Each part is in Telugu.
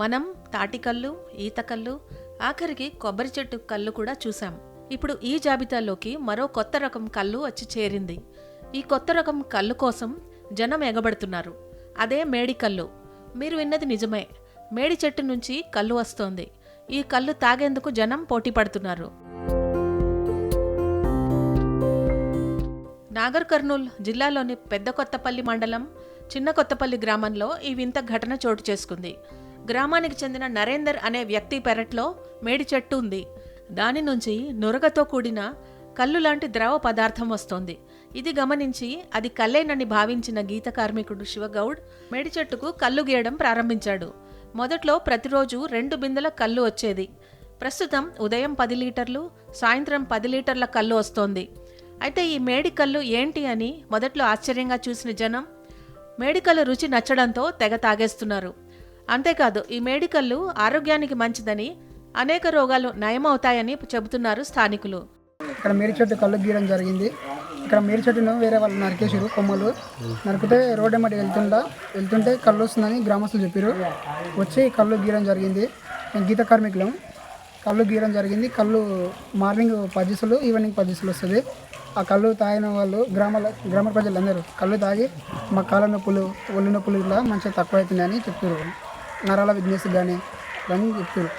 మనం తాటికల్లు ఈతకల్లు ఆఖరికి కొబ్బరి చెట్టు కళ్ళు కూడా చూసాం ఇప్పుడు ఈ జాబితాలోకి మరో కొత్త రకం కళ్ళు వచ్చి చేరింది. ఈ కొత్త రకం కళ్ళు కోసం జనం ఎగబడుతున్నారు. అదే మేడి కళ్ళు. మీరు విన్నది నిజమే. మేడి చెట్టు నుంచి కళ్ళు వస్తోంది. ఈ కళ్ళు తాగేందుకు జనం పోటీ పడుతున్నారు. నాగర్ కర్నూల్ జిల్లాలోని పెద్ద కొత్తపల్లి మండలం చిన్న కొత్తపల్లి గ్రామంలో ఈ వింత ఘటన చోటు చేసుకుంది. గ్రామానికి చెందిన నరేందర్ అనే వ్యక్తి పెరట్లో మేడి చెట్టు ఉంది. దాని నుంచి నురగతో కూడిన కళ్ళు లాంటి ద్రవ పదార్థం వస్తోంది. ఇది గమనించి అది కల్లేనని భావించిన గీత కార్మికుడు శివగౌడ్ మేడి చెట్టుకు కళ్ళు గీయడం ప్రారంభించాడు. మొదట్లో ప్రతిరోజు రెండు బిందెల కళ్ళు వచ్చేది. ప్రస్తుతం ఉదయం పది లీటర్లు సాయంత్రం పది లీటర్ల కళ్ళు వస్తోంది. అయితే ఈ మేడి కళ్ళు ఏంటి అని మొదట్లో ఆశ్చర్యంగా చూసిన జనం మేడికల్లు రుచి నచ్చడంతో తెగ తాగేస్తున్నారు. అంతేకాదు ఈ మేడికల్లు ఆరోగ్యానికి మంచిదని అనేక రోగాలు నయమవుతాయని చెబుతున్నారు స్థానికులు. ఇక్కడ మేరి చెట్టు కళ్ళు గీయడం జరిగింది. ఇక్కడ మేరి చెట్టును వేరే వాళ్ళు నరికేసారు కొమ్మలు. నరికితే రోడ్డు మట్టి వెళ్తుండా వెళ్తుంటే కళ్ళు వస్తుందని గ్రామస్తులు చెప్పారు. వచ్చి కళ్ళు గీయడం జరిగింది. మేము గీత కార్మికులం. కళ్ళు గీయడం జరిగింది. కళ్ళు మార్నింగ్ పదిసులు ఈవినింగ్ పదిసులు వస్తుంది. ఆ కళ్ళు తాగిన వాళ్ళు గ్రామాల గ్రామ ప్రజలందరూ కళ్ళు తాగి మా కాళ్ళ నొప్పులు ఒళ్ళు నొప్పులు ఇలా మంచిగా తక్కువ అవుతున్నాయని చెప్పారు. నరాల విజ్ఞేస్ కానీ ఇవన్నీ చెప్తారు.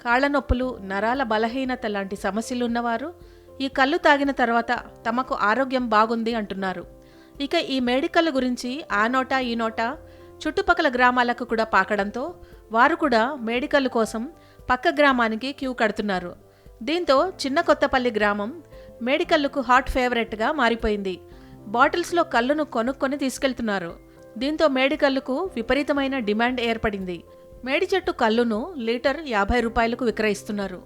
కాళ్ళ నొప్పులు నరాల బలహీనత లాంటి సమస్యలు ఉన్నవారు ఈ కళ్ళు తాగిన తర్వాత తమకు ఆరోగ్యం బాగుంది అంటున్నారు. ఇక ఈ మేడికల్ గురించి ఆ నోట ఈ నోట చుట్టుపక్కల గ్రామాలకు కూడా పాకడంతో వారు కూడా మేడికల్లు కోసం పక్క గ్రామానికి క్యూ కడుతున్నారు. దీంతో చిన్న కొత్తపల్లి గ్రామం మేడికల్లుకు హాట్ ఫేవరెట్గా మారిపోయింది. బాటిల్స్లో కళ్ళును కొనుక్కొని తీసుకెళ్తున్నారు. దీంతో మేడికల్లుకు విపరీతమైన డిమాండ్ ఏర్పడింది. మేడి చెట్టు కళ్ళును లీటర్ యాభై రూపాయలకు విక్రయిస్తున్నారు.